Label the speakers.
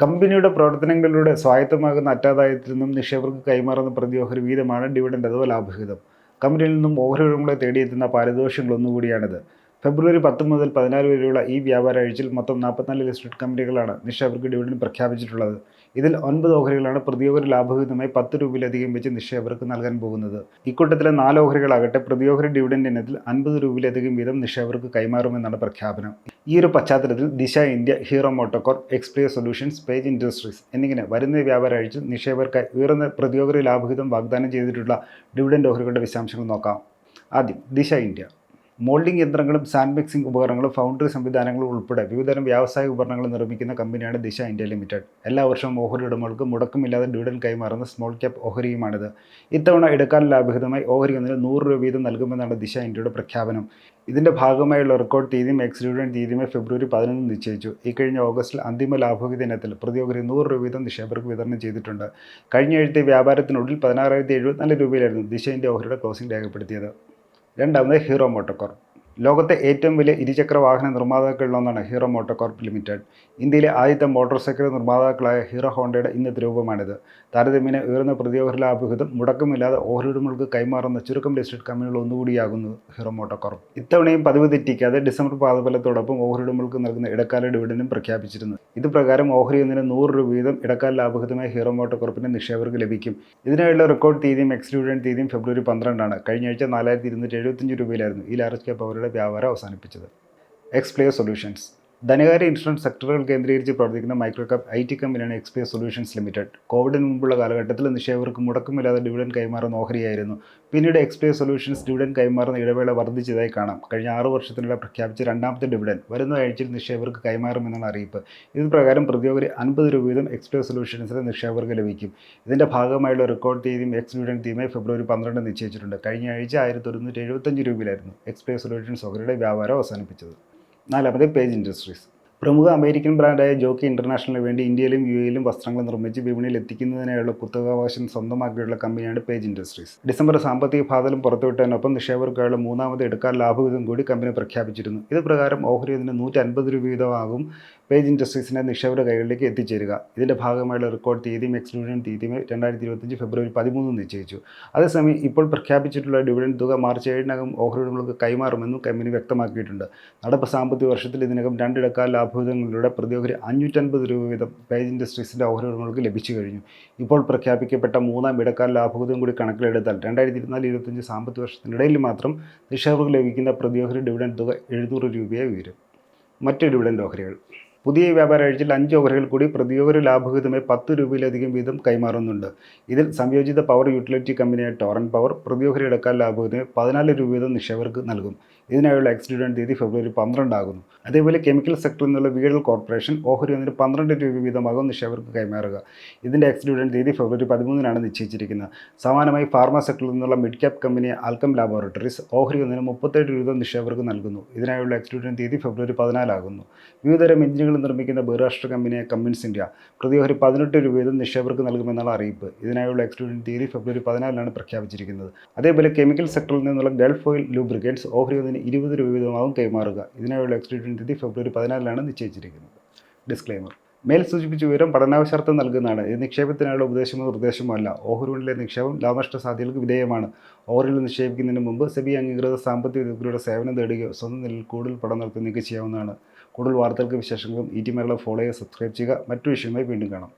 Speaker 1: കമ്പനിയുടെ പ്രവർത്തനങ്ങളിലൂടെ സ്വായത്തമാകുന്ന അറ്റാദായത്തിൽ നിന്നും നിക്ഷേപകർക്ക് കൈമാറുന്ന പ്രതിയോഹരി വീതമാണ് ഡിവിഡൻഡ് അഥവാ ലാഭവിഹിതം. കമ്പനിയിൽ നിന്നും ഓഹരി ഓഹരികളെ തേടിയെത്തുന്ന പാരിതോഷികങ്ങൾ ഫെബ്രുവരി പത്ത് മുതൽ പതിനാല് വരെയുള്ള ഈ വ്യാപാര ആഴ്ചയിൽ മൊത്തം നാൽപ്പത്തിനാല് ലിസ്റ്റഡ് കമ്പനികളാണ് നിക്ഷേപകർക്ക് ഡിവിഡൻഡ് പ്രഖ്യാപിച്ചിട്ടുള്ളത്. ഇതിൽ ഒൻപത് ഓഹരികളാണ് പ്രതിയോഹരി ലാഭവിഹിതമായി പത്ത് രൂപയിലധികം വെച്ച് നിക്ഷേപകർക്ക് നൽകാൻ പോകുന്നത്. ഇക്കൂട്ടത്തിലെ നാല് ഓഹരികളാകട്ടെ പ്രതിയോഹരി ഡിവിഡൻഡ് ഇനത്തിൽ അൻപത് രൂപയിലധികം വീതം നിക്ഷേപകർക്ക് കൈമാറുമെന്നാണ് പ്രഖ്യാപനം. ഈ ഒരു പശ്ചാത്തലത്തിൽ DISA India Hero MotoCorp Expleo solutions Page Industries എന്നിങ്ങനെ വരുന്ന വ്യാപാര ആഴ്ച നിക്ഷേപകർക്കായി ഉയർന്ന പ്രതിയോഹരി ലാഭവിഹിതം വാഗ്ദാനം ചെയ്തിട്ടുള്ള ഡിവിഡൻഡ് ഓഹരികളുടെ വിശദാംശങ്ങൾ നോക്കാം. ആദ്യം ദിശ ഇന്ത്യ. മോൾഡിംഗ് യന്ത്രങ്ങളും സാൻഡ് മിക്സിംഗ് ഉപകരണങ്ങളും ഫൗണ്ടറി സംവിധാനങ്ങളും ഉൾപ്പെടെ വിവിധതരം വ്യാവസായിക ഉപകരണങ്ങൾ നിർമ്മിക്കുന്ന കമ്പനിയാണ് ദിശ ഇന്ത്യ ലിമിറ്റഡ്. എല്ലാ വർഷവും ഓഹരി ഉടമകൾക്ക് മുടക്കമില്ലാതെ ഡിവിഡൻ കൈമാറുന്ന സ്മോൾ ക്യാപ് ഓഹരിയുമാണിത്. ഇത്തവണ എടുക്കാൻ ലാഭഹിതമായി ഓഹരി ഒന്നിന് നൂറ് രൂപ വീതം നൽകുമെന്നാണ് ദിശ ഇന്ത്യയുടെ പ്രഖ്യാപനം. ഇതിന്റെ ഭാഗമായുള്ള റെക്കോർഡ് തീയതിയും എക്സ് ഡിവിഡൻ തീയതിയുമായി ഫെബ്രുവരി പതിനൊന്ന് നിശ്ചയിച്ചു. ഈ കഴിഞ്ഞ ഓഗസ്റ്റിൽ അന്തിമ ലാഭവിഹിത ഇനത്തിൽ പ്രതിയോഗി നൂറ് രൂപ വീതം നിക്ഷേപകർക്ക് വിതരണം ചെയ്തിട്ടുണ്ട്. കഴിഞ്ഞ ആഴ്ചത്തെ വ്യാപാരത്തിനുള്ളിൽ പതിനാറായിരത്തി എഴുപത്തിനാല് രൂപയിലായിരുന്നു ദിശ ഇന്ത്യ ഓഹരിയുടെ ക്ലോസിംഗ് രേഖപ്പെടുത്തിയത്. ரெண்டாவது ஹீரோ மோட்டோகார். ലോകത്തെ ഏറ്റവും വലിയ ഇരുചക്ര വാഹന നിർമ്മാതാക്കളിലൊന്നാണ് ഹീറോ മോട്ടോകോർപ്പ് ലിമിറ്റഡ്. ഇന്ത്യയിലെ ആദ്യത്തെ മോട്ടോർ സൈക്കിൾ നിർമ്മാതാക്കളായ ഹീറോ ഹോണ്ടയുടെ ഇന്നത്തെ രൂപമാണിത്. താരതമ്യേന ഉയർന്ന പ്രതിയോഹരി ലാഭവിഹിതം മുടക്കമില്ലാതെ ഓഹരിയുടമകൾക്ക് കൈമാറുന്ന ചുരുക്കം ലിസ്റ്റഡ് കമ്പനികൾ ഒന്നുകൂടിയാകുന്നു ഹീറോ മോട്ടോകോർപ്പ് ഇത്തവണയും പതിവ് തെറ്റിക്കാതെ ഡിസംബർ പാതഫലത്തോടൊപ്പം ഓഹരിയുടമകൾക്ക് നൽകുന്ന ഇടക്കാല ഡിവിഡനും പ്രഖ്യാപിച്ചിരുന്നു. ഇതുപ്രകാരം ഓഹരി ഒന്നിന് നൂറ് രൂപ വീതം ഇടക്കാല ലാഭഹിതമായി ഹീറോ മോട്ടോകോർപ്പിന് നിക്ഷേപകർക്ക് ലഭിക്കും. ഇതിനായുള്ള റെക്കോർഡ് തീയതിയും എക്സ് ഡിവിഡൻ തീയതിയും ഫെബ്രുവരി പന്ത്രണ്ടാണ്. കഴിഞ്ഞ ആഴ്ച നാലായിരത്തി ഇരുന്നൂറ്റി എഴുപത്തഞ്ച് രൂപയിലായിരുന്നു. ഈ ലാർജ് ക്യാപ്പ് അവരുടെ വ്യാപാരം അവസാനിപ്പിച്ചത്. എക്സ്പ്ലെയർ സൊല്യൂഷൻസ് ധനകാര്യ ഇൻഷുറൻസ് സെക്ടറുകൾ കേന്ദ്രീകരിച്ച് പ്രവർത്തിക്കുന്ന മൈക്രോകാപ്പ് ഐ ടി കമ്പനിയാണ് എക്സ്പ്ലെയർ സൊല്യൂഷൻസ് ലിമിറ്റഡ്. കോവിഡിന് മുമ്പുള്ള കാലഘട്ടത്തിൽ നിക്ഷേപകർക്ക് മുടക്കമില്ലാതെ ഡിവിഡൻ കൈമാറുന്ന ഓഹരിയായിരുന്നു. പിന്നീട് എക്സ്പ്ലെയർ സൊല്യൂഷൻസ് ഡിവിഡൻ കൈമാറുന്ന ഇടവേള വർദ്ധിച്ചതായി കാണാം. കഴിഞ്ഞ ആറ് വർഷത്തിനിടെ പ്രഖ്യാപിച്ച രണ്ടാമത്തെ ഡിവിഡൻ വരുന്ന ആഴ്ചയിൽ നിക്ഷേപകർക്ക് കൈമാറുമെന്നാണ് അറിയിപ്പ്. ഇത് പ്രകാരം പ്രതിയോഗി അൻപത് രൂപ വീതം എക്സ്പ്ലെയർ സൊല്യൂഷൻസിന് നിക്ഷേപകർക്ക് ലഭിക്കും. ഇതിന്റെ ഭാഗമായുള്ള റെക്കോർഡ് തീയതിയും എക്സ് ഡിവിഡൻ തീയതിയുമായി ഫെബ്രുവരി പന്ത്രണ്ട് നിശ്ചയിച്ചിട്ടുണ്ട്. കഴിഞ്ഞ ആഴ്ച ആയിരത്തി ഒരുന്നൂറ്റി എഴുപത്തഞ്ച് രൂപയിലായിരുന്നു എക്സ്പ്ലെയർ സൊല്യൂഷൻസ് ഓഹരിയുടെ വ്യാപാരം അവസാനിപ്പിച്ചത്. നാലാമത് പേജ് ഇൻഡസ്ട്രീസ്. പ്രമുഖ അമേരിക്കൻ ബ്രാൻഡായ ജോക്കി ഇന്റർനാഷണലിന് വേണ്ടി ഇന്ത്യയിലും യു എയിലും വസ്ത്രങ്ങൾ നിർമ്മിച്ച് വിപണിയിൽ എത്തിക്കുന്നതിനായുള്ള കുത്തകാവകാശം സ്വന്തമാക്കിയുള്ള കമ്പനിയാണ് പേജ് ഇൻഡസ്ട്രീസ്. ഡിസംബർ സാമ്പത്തിക ഫാതലും പുറത്തുവിട്ടതിനൊപ്പം നിക്ഷേപകർക്കായുള്ള മൂന്നാമത് എടുക്കാൻ ലാഭവിധം കൂടി കമ്പനി പ്രഖ്യാപിച്ചിരുന്നു. ഇത് പ്രകാരം ഓഹരി ഇതിന് നൂറ്റി അൻപത് രൂപ വീതമാകും പേജ് ഇൻഡസ്ട്രീസിന്റെ നിക്ഷേപക കൈകളിലേക്ക് എത്തിച്ചേരുക. ഇതിന്റെ ഭാഗമായുള്ള റെക്കോർഡ് തീയതിയും എക്സ്ക്ലൂഷൻ തീയതിയും രണ്ടായിരത്തി ഇരുപത്തഞ്ച് ഫെബ്രുവരി പതിമൂന്ന് നിശ്ചയിച്ചു. അതേസമയം ഇപ്പോൾ പ്രഖ്യാപിച്ചിട്ടുള്ള ഡിവിഡൻ തുക മാർച്ച് ഏഴിനകം ഓഹരികൾക്ക് കൈമാറുമെന്നും കമ്പനി വ്യക്തമാക്കിയിട്ടുണ്ട്. നടപ്പ് സാമ്പത്തിക വർഷത്തിൽ ഇതിനകം രണ്ടിടക്കാൽ ലാഭവിധങ്ങളിലൂടെ പ്രതി ഒരു അഞ്ഞൂറ്റൻപത് രൂപ വീതം പേജ് ഇൻഡസ്ട്രീസിന്റെ ഓഹരികൾക്ക് ലഭിച്ചു കഴിഞ്ഞു. ഇപ്പോൾ പ്രഖ്യാപിക്കപ്പെട്ട മൂന്നാം ഇടക്കാൽ ലാഭവിധം കൂടി കണക്കിലെടുത്താൽ രണ്ടായിരത്തി ഇരുപത്തിനാല് ഇരുപത്തഞ്ച് സാമ്പത്തിക വർഷത്തിനിടയിൽ മാത്രം നിക്ഷേപകർക്ക് ലഭിക്കുന്ന പ്രതി ഓഹരി ഡിവിഡൻ തുക എഴുന്നൂറ് രൂപയായി ഉയരും. മറ്റ് ഡിവിഡൻ ഓഹരികൾ. പുതിയ വ്യാപാര ആഴ്ചയിൽ അഞ്ച് ഓഹരികൾ കൂടി പ്രതിയോഹരി ലാഭഹിതമായി പത്ത് രൂപയിലധികം വീതം കൈമാറുന്നുണ്ട്. ഇതിൽ സംയോജിത പവർ യൂട്ടിലിറ്റി കമ്പനിയായ ടോറൻ പവർ പ്രതിയോഹരി എടുക്കാൻ ലാഭഹിതമായി പതിനാല് രൂപ വീതം നിക്ഷേപകർക്ക് നൽകും. ഇതിനായുള്ള എക്സിഡന്റ് തീയതി ഫെബ്രുവരി പന്ത്രണ്ടാകുന്നു അതേപോലെ കെമിക്കൽ സെക്ടറിൽ നിന്നുള്ള വീഡൽ കോർപ്പറേഷൻ ഓഹരി ഒന്നിന് പന്ത്രണ്ട് രൂപ വീതമാകും നിക്ഷേപകർക്ക് കൈമാറുക. ഇതിന്റെ എക്സിഡന്റ് തീയതി ഫെബ്രുവരി പതിമൂന്നിനാണ് നിശ്ചയിച്ചിരിക്കുന്നത്. സമാനമായി ഫാർമ സെക്ടറിൽ നിന്നുള്ള mid cap company Alkem laboratories ഓഹരി ഒന്നിന് മുപ്പത്തേഴ് രൂപ നിക്ഷേപകർക്ക് നൽകുന്നു. ഇതിനായുള്ള എക്സിഡന്റ് തീയതി ഫെബ്രുവരി പതിനാലാകുന്നു വിവിധതരം എഞ്ചിനുകൾ നിർമ്മിക്കുന്ന ബഹുരാഷ്ട്ര കമ്പനിയായ കമ്മിൻസ് ഇന്ത്യ പ്രതിയോഹരി പതിനെട്ട് രൂപ വീതം നിക്ഷേപകർക്ക് നൽകുമെന്നുള്ള അറിയിപ്പ്. ഇതിനായുള്ള എക്സ്ക്ലൂഷൻ തീയതി ഫെബ്രുവരി പതിനാലിനാണ് പ്രഖ്യാപിച്ചിരിക്കുന്നത്. അതേപോലെ കെമിക്കൽ സെക്ടറിൽ നിന്നുള്ള ഗൾഫ് ഓയിൽ ലൂബ്രിക്കൻസ് ഓഹരി ഒന്നിന് ഇരുപത് രൂപ വീതമാകും കൈമാറുക. ഇതിനായുള്ള എക്സ്ക്ലൂഷൻ തീയതി ഫെബ്രുവരി പതിനാലിനാണ് നിശ്ചയിച്ചിരിക്കുന്നത്. ഡിസ്ക്ലൈമർ മേൽ സൂചിപ്പിച്ച വിവരം പഠനാവശ്യാർത്ഥം നൽകുന്നതാണ്. ഇത് നിക്ഷേപത്തിനായുള്ള ഉപദേശമോ നിർദ്ദേശമോ അല്ല. ഓഹരികളിലെ നിക്ഷേപം ലാഭനഷ്ട സാധ്യതകൾക്ക് വിധേയമാണ്. ഓഹരികൾ നിക്ഷേപിക്കുന്നതിന് മുമ്പ് സെബി അംഗീകൃത സാമ്പത്തിക വിദഗ്ധരുടെ സേവനം തേടുകയോ സ്വന്തം നിലയിൽ കൂടുതൽ പഠനം നടത്തുകയോ ചെയ്യാവുന്നതാണ്. കൂടുതൽ വാർത്തകൾക്ക് വിശേഷങ്ങളും ഈ ടി മലയാളം ഫോളോ ചെയ്യുക സബ്സ്ക്രൈബ് ചെയ്യുക. മറ്റു വിഷയമായി വീണ്ടും കാണാം.